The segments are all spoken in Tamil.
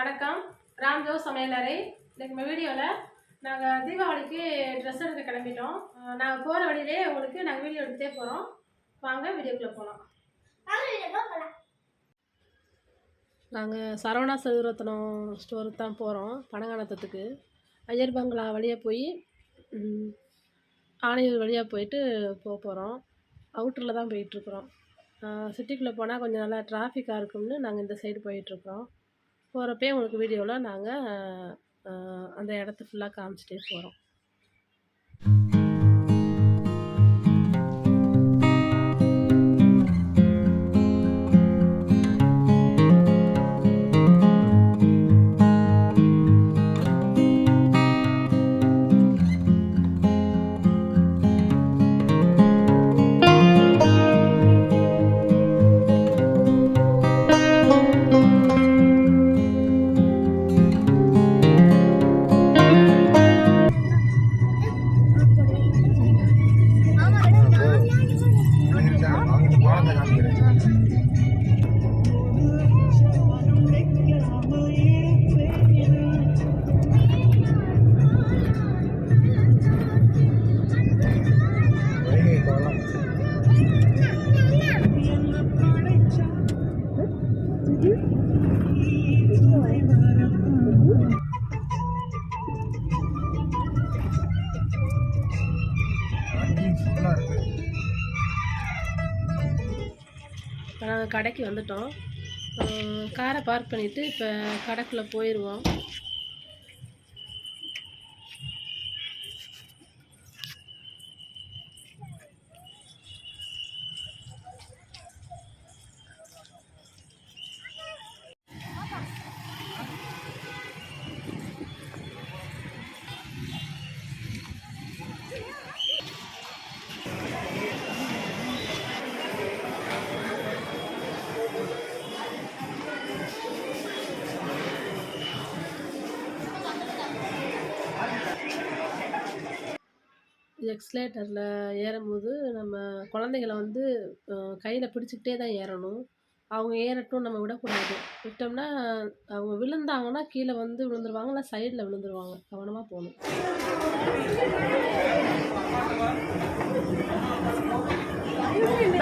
வணக்கம். ராம்ஜோ சமையலறை இன்றைக்கு நம்ம வீடியோவில் நாங்கள் தீபாவளிக்கு ட்ரெஸ் எடுக்க கிளம்பிட்டோம். நாங்கள் போகிற வழியிலே உங்களுக்கு நாங்கள் வீடியோ எடுத்துகிட்டே போகிறோம் வாங்க வீடியோக்குள்ளே போகலாம் நாங்கள் சரவணா செல்வரத்னம் ஸ்டோருக்கு தான் போகிறோம் பனங்கானத்தத்துக்கு ஐயர் பங்களா வழியாக போய் ஆணையூர் வழியாக போயிட்டு போக போகிறோம் அவுட்டரில் தான் போயிட்டுருக்குறோம் சிட்டிக்குள்ளே போனால் கொஞ்சம் நல்லா டிராஃபிக்காக இருக்கும்னு நாங்கள் இந்த சைடு போயிட்டுருக்குறோம் போகிறப்பே உங்களுக்கு வீடியோவில் நாங்கள் அந்த இடத்த ஃபுல்லாக காமிச்சிட்டே போகிறோம் இப்போ நாங்கள் கடைக்கு வந்துட்டோம். காரை பார்க் பண்ணிவிட்டு இப்போ கடைக்குள்ளே போயிடுவோம் எக்ஸ்லேட்டரில் ஏறும்போது நம்ம குழந்தைகளை வந்து கையில் பிடிச்சிக்கிட்டே தான் ஏறணும். அவங்க ஏறட்டும் நம்ம விடக்கூடாது. விட்டோம்னா அவங்க விழுந்தாங்கன்னா கீழே வந்து விழுந்துருவாங்க இல்லை சைடில் விழுந்துருவாங்க. கவனமாக போகணும்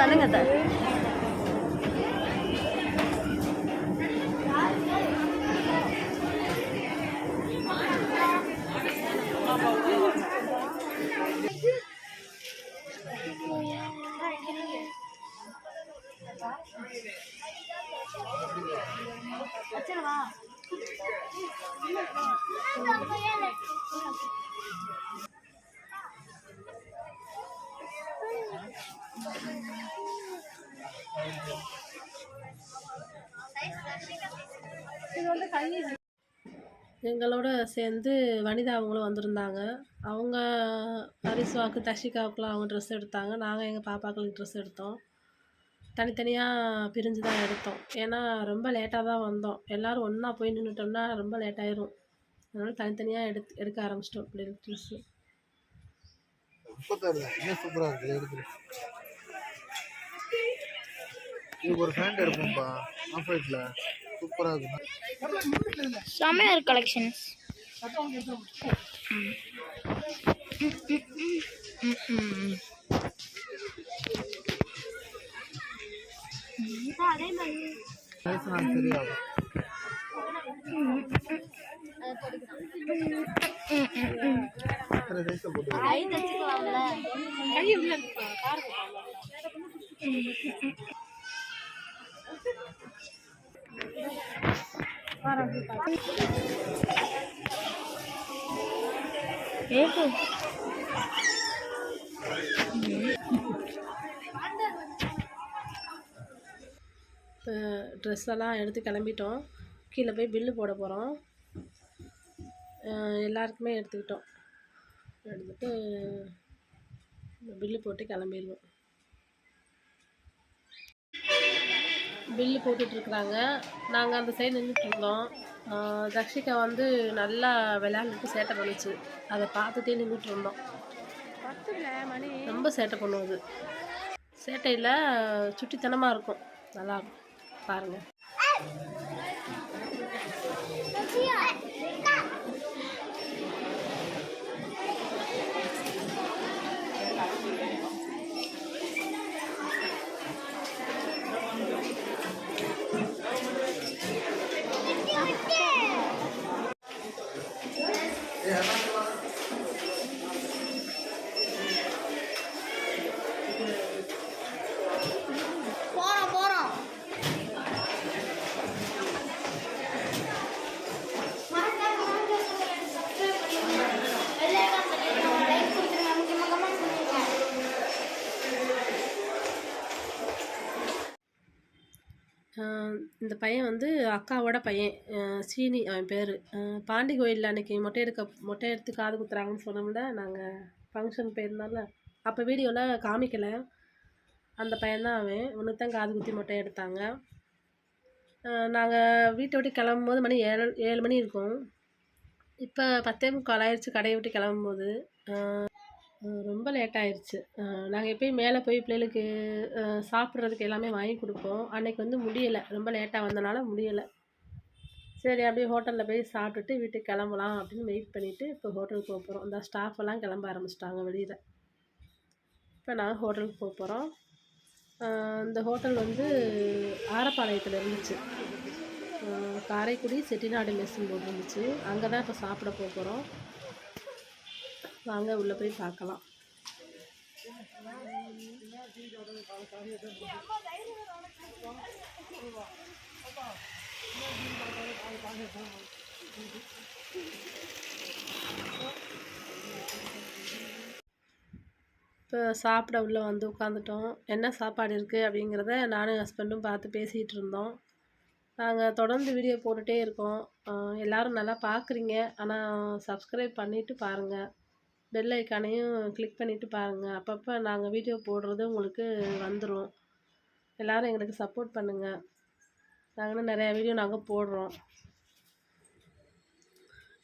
பண்ணுங்க எங்களோட சேர்ந்து வனிதா அவங்களும் வந்திருந்தாங்க. அவங்க ஹரிஸ்வாக்கு தஷிகாவுக்குலாம் அவங்க ட்ரெஸ் எடுத்தாங்க. நாங்கள் எங்கள் பாப்பாக்களுக்கு ட்ரெஸ் எடுத்தோம். தனித்தனியாக பிரிஞ்சு தான் எடுத்தோம். ஏன்னா ரொம்ப லேட்டாக தான் வந்தோம். எல்லோரும் ஒன்றா போய் நின்றுட்டோம்னா ரொம்ப லேட்டாயிரும் அதனால் தனித்தனியாக எடுத்து எடுக்க ஆரம்பிச்சிட்டோம் பிள்ளைகளுக்கு ட்ரெஸ்ஸு சூப்பராக இருக்குது எடுத்துரு. இதுக்கு ஒரு ஃபேண்ட் எடுப்போம்ப்பா ஆஃப் சூப்பராக இருக்குண்ணா சமையல் கலெக்ஷன்ஸ் சைஸ் நான் சரியாகும் போட்டு ஏகு ட்ரெஸ் எல்லாம் எடுத்து கிளம்பிட்டோம். கீழே போய் பில்லு போட போகிறோம் எல்லாருக்குமே எடுத்துக்கிட்டோம். எடுத்துகிட்டு பில்லு போட்டு கிளம்பிடுவோம் பில்லு போட்டுட்ருக்குறாங்க நாங்கள் அந்த சைடு நின்றுட்டுருந்தோம் தக்ஷிகா வந்து நல்லா விளையாண்டுட்டு சேட்டை பண்ணுச்சு. அதை பார்த்துட்டே நின்றுட்டு இருந்தோம். ரொம்ப சேட்டை பண்ணுவது சேட்டையில் சுட்டித்தனமாக இருக்கும். நல்லா இருக்கும். பாருங்கள் பையன் வந்து அக்காவோட பையன். சீனி அவன் பேர். பாண்டி கோயிலில் அன்றைக்கி மொட்டை எடுக்க மொட்டை எடுத்து காது குத்துறாங்கன்னு சொன்னோம்ல நாங்கள் ஃபங்க்ஷன் போயிருந்தோம்ல. அப்போ வீடியோவில் காமிக்கலை. அந்த பையன்தான் அவன். ஒன்று தான் காது குத்தி மொட்டை எடுத்தாங்க. நாங்கள் வீட்டை விட்டு கிளம்பும்போது மணி ஏழு ஏழு மணி இருக்கும். இப்போ பத்தே முக்கால் ஆயிடுச்சு கடையை விட்டு கிளம்பும்போது. போது ரொம்ப லேட் ஆயிடுச்சு நாங்கள் எப்பயும் மேலே போய் பிள்ளைகளுக்கு சாப்பிட்றதுக்கு எல்லாமே வாங்கி கொடுப்போம். அன்னைக்கு வந்து முடியலை. ரொம்ப லேட்டாக வந்தனால முடியலை. சரி அப்படியே ஹோட்டலில் போய் சாப்பிட்டுட்டு வீட்டுக்கு கிளம்பலாம் அப்படின்னு வெயிட் பண்ணிவிட்டு இப்போ ஹோட்டலுக்கு போக போகிறோம் இந்த ஸ்டாஃப் எல்லாம் கிளம்ப ஆரம்பிச்சிட்டாங்க வெளியில். இப்போ நாங்கள் ஹோட்டலுக்கு போக போகிறோம் இந்த ஹோட்டல் வந்து ஆரப்பாளையத்தில் இருந்துச்சு. காரைக்குடி செட்டிநாடு மெஸ்ஸுன்னு போட்டு இருந்துச்சு அங்கே தான் இப்போ சாப்பிட போக போகிறோம் வாங்க உள்ளே போய் பார்க்கலாம். இப்போ சாப்பிட உள்ளே வந்து உட்காந்துட்டோம் என்ன சாப்பாடு இருக்குது அப்படிங்கிறத நானும் ஹஸ்பண்டும் பார்த்து பேசிகிட்டு இருந்தோம். நாங்கள் தொடர்ந்து வீடியோ போட்டுகிட்டே இருக்கோம். எல்லோரும் நல்லா பார்க்குறீங்க. ஆனால் சப்ஸ்கிரைப் பண்ணிவிட்டு பாருங்கள் பெல் ஐக்கானையும் கிளிக் பண்ணிவிட்டு பாருங்கள் அப்பப்போ நாங்கள் வீடியோ போடுறது உங்களுக்கு வந்துடும் எல்லோரும் எங்களுக்கு சப்போர்ட் பண்ணுங்கள் நாங்களும் நிறையா வீடியோ நாங்கள் போடுறோம்.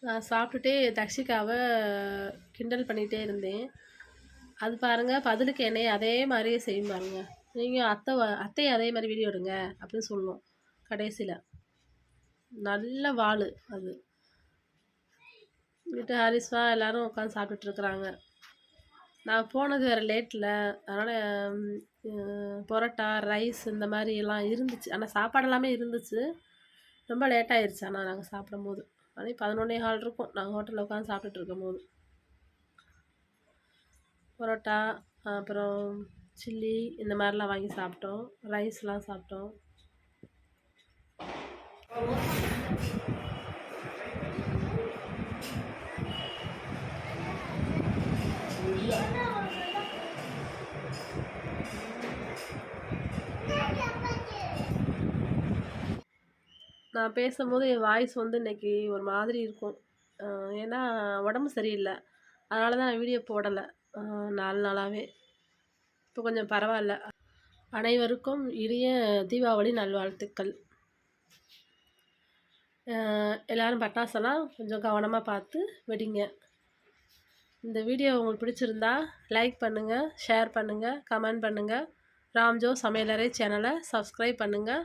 நான் சாப்பிட்டுட்டே தக்ஷிகாவை கிண்டல் பண்ணிகிட்டே இருந்தேன். அது பாருங்கள் பதிலுக்கு என்னைய அதே மாதிரியே செய்யும் பாருங்கள் நீங்கள் அத்தை அத்தையை அதே மாதிரி வீடியோ எடுங்க அப்படின்னு சொல்லுவோம் கடைசியில். நல்ல வாள் அது. வீட்டு ஹாரிஸ்வா எல்லாரும் உட்காந்து சாப்பிட்டுட்டு இருக்கிறாங்க. நான் போனது வேறு லேட்டில் அதனால் பரோட்டா ரைஸ் இந்த மாதிரி எல்லாம் இருந்துச்சு. ஆனால் சாப்பாடு எல்லாமே இருந்துச்சு. ரொம்ப லேட்டாகிருச்சு ஆனால் நாங்கள் சாப்பிடும்போது. மணி பதினொன்னே ஹால் இருக்கும். நாங்கள் ஹோட்டலில் உட்காந்து சாப்பிட்டுட்டு இருக்கும் போது பரோட்டா அப்புறம் சில்லி இந்த மாதிரிலாம் வாங்கி சாப்பிட்டோம். ரைஸ்லாம் சாப்பிட்டோம். நான் பேசும்போது என் வாய்ஸ் வந்து இன்னைக்கு ஒரு மாதிரி இருக்கும். ஏன்னா உடம்பு சரியில்லை. அதனால தான் நான் வீடியோ போடலை. நாலு நாளாகவே இப்போ கொஞ்சம் பரவாயில்ல. அனைவருக்கும் இனிய தீபாவளி நல்வாழ்த்துக்கள். எல்லோரும் பட்டாசெல்லாம் கொஞ்சம் கவனமாக பார்த்து வெடிங்க. இந்த வீடியோ உங்களுக்கு பிடிச்சிருந்தா லைக் பண்ணுங்கள் ஷேர் பண்ணுங்கள் கமெண்ட் பண்ணுங்கள் ராம்ஜோ சமையலறை சேனலை சப்ஸ்கிரைப் பண்ணுங்கள்